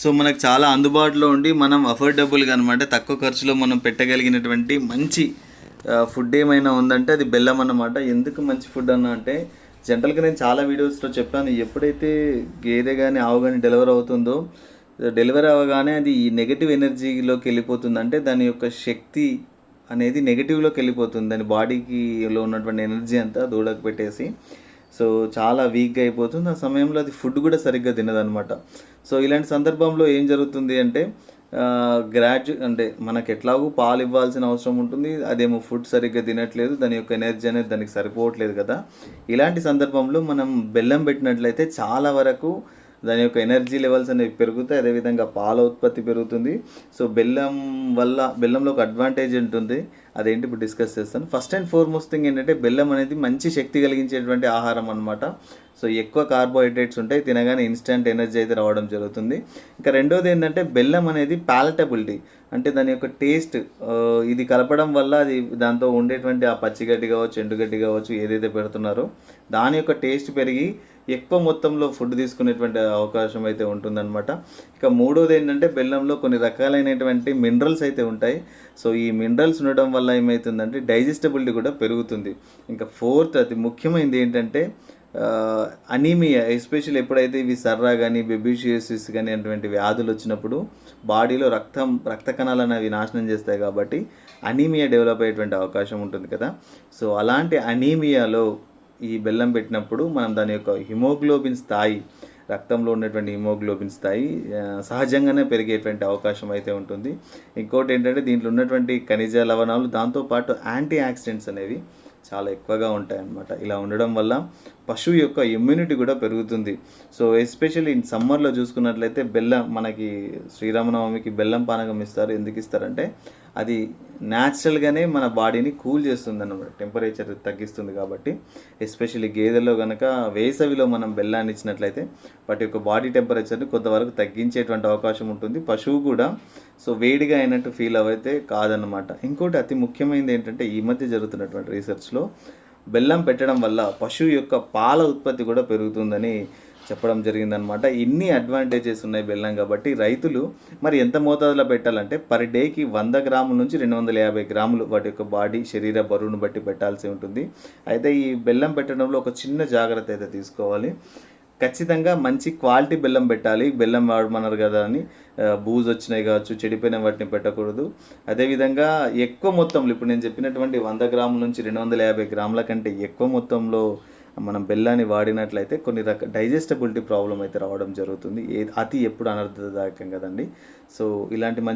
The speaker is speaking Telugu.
సో మనకు చాలా అందుబాటులో ఉండి మనం అఫోర్డబుల్గా అనమాట తక్కువ ఖర్చులో మనం పెట్టగలిగినటువంటి మంచి ఫుడ్ ఏమైనా ఉందంటే అది బెల్లం అన్నమాట. ఎందుకు మంచి ఫుడ్ అన్న అంటే జనరల్గా నేను చాలా వీడియోస్లో చెప్పాను ఎప్పుడైతే గేదె కానీ ఆవు కానీ డెలివర్ అవుతుందో డెలివరీ అవ్వగానే అది ఈ నెగిటివ్ ఎనర్జీలోకి వెళ్ళిపోతుంది. అంటే దాని యొక్క శక్తి అనేది నెగటివ్లోకి వెళ్ళిపోతుంది. దాని బాడీకిలో ఉన్నటువంటి ఎనర్జీ అంతా దూడకు పెట్టేసి. సో చాలా వీక్గా అయిపోతుంది. ఆ సమయంలో అది ఫుడ్ కూడా సరిగ్గా తినదనమాట సో ఇలాంటి సందర్భంలో ఏం జరుగుతుంది అంటే గ్రాడ్యు అంటే మనకి ఎట్లాగూ పాలు ఇవ్వాల్సిన అవసరం ఉంటుంది. అదేమో ఫుడ్ సరిగ్గా తినట్లేదు. దాని యొక్క ఎనర్జీ అనేది దానికి సరిపోవట్లేదు కదా. ఇలాంటి సందర్భంలో మనం బెల్లం పెట్టినట్లయితే చాలా వరకు దాని యొక్క ఎనర్జీ లెవెల్స్ అనేవి పెరుగుతాయి అదేవిధంగా పాల ఉత్పత్తి పెరుగుతుంది. సో బెల్లం వల్ల బెల్లంలో ఒక అడ్వాంటేజ్ ఉంటుంది అదేంటి? ఇప్పుడు డిస్కస్ చేస్తాను. ఫస్ట్ అండ్ ఫార్మోస్ట్ థింగ్ ఏంటంటే బెల్లం అనేది మంచి శక్తి కలిగించేటువంటి ఆహారం అనమాట సో ఎక్కువ కార్బోహైడ్రేట్స్ ఉంటాయి తినగానే ఇన్స్టెంట్ ఎనర్జీ అయితే రావడం జరుగుతుంది. ఇంకా రెండోది ఏంటంటే బెల్లం అనేది ప్యాలటబిలిటీ అంటే దాని యొక్క టేస్ట్ ఇది కలపడం వల్ల అది దాంతో ఉండేటువంటి ఆ పచ్చిగడ్డి కావచ్చు ఎండుగడ్డి కావచ్చు ఏదైతే పెడుతున్నారో దాని యొక్క టేస్ట్ పెరిగి ఎక్కువ మొత్తంలో ఫుడ్ తీసుకునేటువంటి అవకాశం అయితే ఉంటుందన్నమాట. ఇక మూడోది ఏంటంటే బెల్లంలో కొన్ని రకాలైనటువంటి మినరల్స్ అయితే ఉంటాయి. సో ఈ మినరల్స్ ఉండడం వల్ల ఏమవుతుందంటే డైజెస్టబిలిటీ కూడా పెరుగుతుంది. ఇంకా ఫోర్త్ అతి ముఖ్యమైనది ఏంటంటే అనీమియా ఎస్పెషల్ ఎప్పుడైతే ఇవి సర్రా కానీ బెబిషియసిస్ కానీ అటువంటి వ్యాధులు వచ్చినప్పుడు బాడీలో రక్తం రక్త కణాలను అవి నాశనం చేస్తాయి కాబట్టి అనీమియా డెవలప్ అయ్యేటువంటి అవకాశం ఉంటుంది కదా. సో అలాంటి అనీమియాలో ఈ బెల్లం పెట్టినప్పుడు మనం దాని యొక్క హిమోగ్లోబిన్ స్థాయి రక్తంలో ఉన్నటువంటి హిమోగ్లోబిన్ స్థాయి సహజంగానే పెరిగేటువంటి అవకాశం అయితే ఉంటుంది. ఇంకోటి ఏంటంటే దీంట్లో ఉన్నటువంటి ఖనిజ లవణాలు దాంతోపాటు యాంటీ ఆక్సిడెంట్స్ అనేవి చాలా ఎక్కువగా ఉంటాయి అన్నమాట ఇలా ఉండడం వల్ల పశువు యొక్క ఇమ్యూనిటీ కూడా పెరుగుతుంది. సో ఎస్పెషల్లీ ఇన్ సమ్మర్లో చూసుకున్నట్లయితే బెల్లం మనకి శ్రీరామనవమికి బెల్లం పానకం ఇస్తారు. ఎందుకు ఇస్తారంటే అది న్యాచురల్గానే మన బాడీని కూల్ చేస్తుంది అనమాట టెంపరేచర్ తగ్గిస్తుంది కాబట్టి. ఎస్పెషల్లీ గేదెల్లో కనుక వేసవిలో మనం బెల్లాన్ని ఇచ్చినట్లయితే వాటి యొక్క బాడీ టెంపరేచర్ని కొంతవరకు తగ్గించేటువంటి అవకాశం ఉంటుంది. పశువు కూడా సో వేడిగా అయినట్టు ఫీల్ అవైతే కాదనమాట ఇంకోటి అతి ముఖ్యమైనది ఏంటంటే ఈ మధ్య జరుగుతున్నటువంటి రీసెర్చ్లో బెల్లం పెట్టడం వల్ల పశువు యొక్క పాల ఉత్పత్తి కూడా పెరుగుతుందని చెప్పడం జరిగిందనమాట ఇన్ని అడ్వాంటేజెస్ ఉన్నాయి బెల్లం కాబట్టి రైతులు మరి ఎంత మోతాదులో పెట్టాలంటే పర్ డేకి వంద గ్రాముల నుంచి రెండు వందల యాభై గ్రాములు వాటి యొక్క బాడీ శరీర బరువును బట్టి పెట్టాల్సి ఉంటుంది. అయితే ఈ బెల్లం పెట్టడంలో ఒక చిన్న జాగ్రత్త అయితే తీసుకోవాలి. ఖచ్చితంగా మంచి క్వాలిటీ బెల్లం పెట్టాలి. బెల్లం వాడమన్నారు కదా అని బూజ్ వచ్చినాయి కావచ్చు చెడిపోయిన వాటిని పెట్టకూడదు. అదేవిధంగా ఎక్కువ మొత్తంలో ఇప్పుడు నేను చెప్పినటువంటి వంద గ్రాముల నుంచి రెండు వందల యాభై గ్రాముల కంటే ఎక్కువ మొత్తంలో మనం బెల్లాన్ని వాడినట్లయితే కొన్ని రక డైజెస్టబిలిటీ ప్రాబ్లం అయితే రావడం జరుగుతుంది. ఏ అతి ఎప్పుడు అనర్థదాయకం కదండి. సో ఇలాంటి మంచి